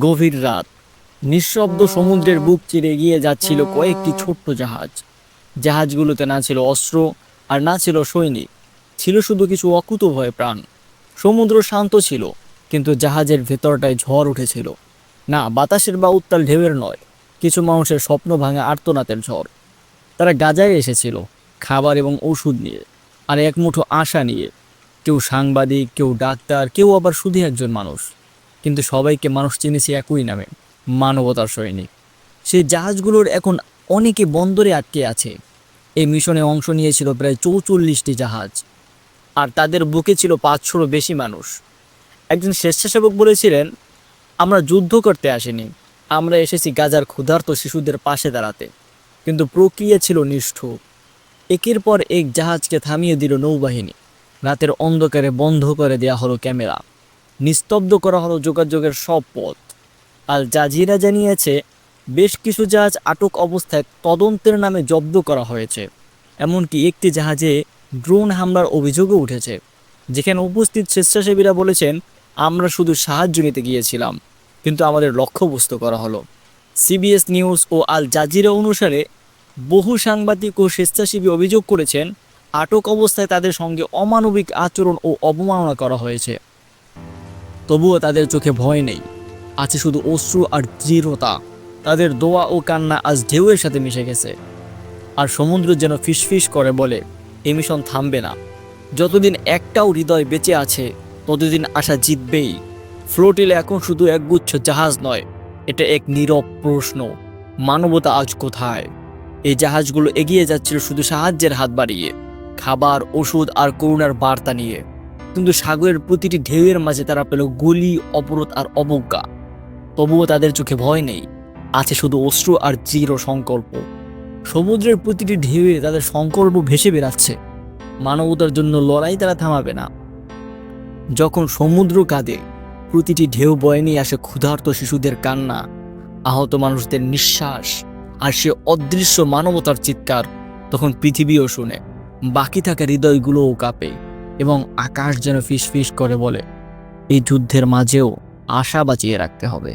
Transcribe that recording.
গভীর রাত। নিঃশব্দ সমুদ্রের বুক চিরে এগিয়ে যাচ্ছিল কয়েকটি ছোট্ট জাহাজ। জাহাজগুলোতে না ছিল অস্ত্র আর না ছিল সৈনিক। ছিল শুধু কিছু অকুত প্রাণ। সমুদ্র শান্ত ছিল, কিন্তু জাহাজের ভেতরটায় ঝড় উঠেছিল। না, বাতাসের বা উত্তাল ঢেউয়ের নয়, কিছু মানুষের স্বপ্ন ভাঙা আর্তনাতের ঝড়। তারা গাজায় এসেছিল, খাবার এবং ওষুধ নিয়ে, আর এক মুঠো আশা নিয়ে। কেউ সাংবাদিক, কেউ ডাক্তার, কেউ আবার শুধু একজন মানুষ। কিন্তু সবাইকে মানুষ চিনেছে একই নামে, মানবতার সৈনিক। সেই জাহাজগুলোর এখন অনেকে বন্দরে আটকে আছে। এই মিশনে অংশ নিয়েছিল প্রায় চৌচল্লিশটি জাহাজ। আর তাদের বুকে ছিল পাঁচশোরও বেশি মানুষ। একজন স্বেচ্ছাসেবক বলেছিলেন, আমরা যুদ্ধ করতে আসিনি। আমরা এসেছি গাজার ক্ষুধার্ত শিশুদের পাশে দাঁড়াতে। কিন্তু প্রক্রিয়া ছিল নিষ্ঠুর। একের পর এক জাহাজকে থামিয়ে দিল নৌবাহিনী। রাতের অন্ধকারে বন্ধ করে দেয়া হলো ক্যামেরা। নিস্তব্ধ করা হলো যোগাযোগের সব পথ। আল জাজিরা জানিয়েছে, বেশ কিছু জাহাজ আটক অবস্থায় তদন্তের নামে জব্দ করা হয়েছে, এমনকি একটি জাহাজে ড্রোন হামলার অভিযোগও উঠেছে, যেখানে উপস্থিত স্বেচ্ছাসেবীরা বলেছেন, আমরা শুধু সাহায্য নিতে গিয়েছিলাম, কিন্তু আমাদের লক্ষ্যবস্তু করা হলো। সিবিএস নিউজ ও আল জাজিরা অনুসারে, বহু সাংবাদিক ও স্বেচ্ছাসেবী অভিযোগ করেছেন, আটক অবস্থায় তাদের সঙ্গে অমানবিক আচরণ ও অবমাননা করা হয়েছে। তবুও তাদের চোখে ভয় নেই। আছে শুধু অশ্রু আর দৃঢ়তা। তাদের দোয়া ও কান্না আজ ঢেউয়ের সাথে মিশে গেছে। আর সমুদ্র যেন ফিসফিস করে বলে এই মিশন থামবে না। যতদিন একটাও হৃদয় বেঁচে আছে, ততদিন আশা জিতবেই। ফ্লোটিলে এখন শুধু একগুচ্ছ জাহাজ নয়, এটা এক নীরব প্রশ্ন, মানবতা আজ কোথায়? এই জাহাজগুলো এগিয়ে যাচ্ছিল শুধু সাহায্যের হাত বাড়িয়ে, খাবার, ওষুধ আর করুণার বার্তা নিয়ে। কিন্তু সাগরের প্রতিটি ঢেউয়ের মাঝে তারা পেল গুলি, অবরোধ আর অবজ্ঞা। তবুও তাদের চোখে ভয় নেই। আছে শুধু অশ্রু আর দৃঢ় সংকল্প। সমুদ্রের প্রতিটি ঢেউয়ে তাদের সংকল্প ভেসে বেড়াচ্ছে। মানবতার জন্য লড়াই তারা থামাবে না। যখন সমুদ্র কাঁদে, প্রতিটি ঢেউ বয়ে নিয়ে আসে ক্ষুধার্ত শিশুদের কান্না, আহত মানুষদের নিঃশ্বাস আর সে অদৃশ্য মানবতার চিৎকার, তখন পৃথিবীও শুনে, বাকি থাকা হৃদয়গুলোও কাঁপে। এবং আকাশ যেন ফিস ফিস করে বলে এই যুদ্ধের মাঝেও আশা বাঁচিয়ে রাখতে হবে।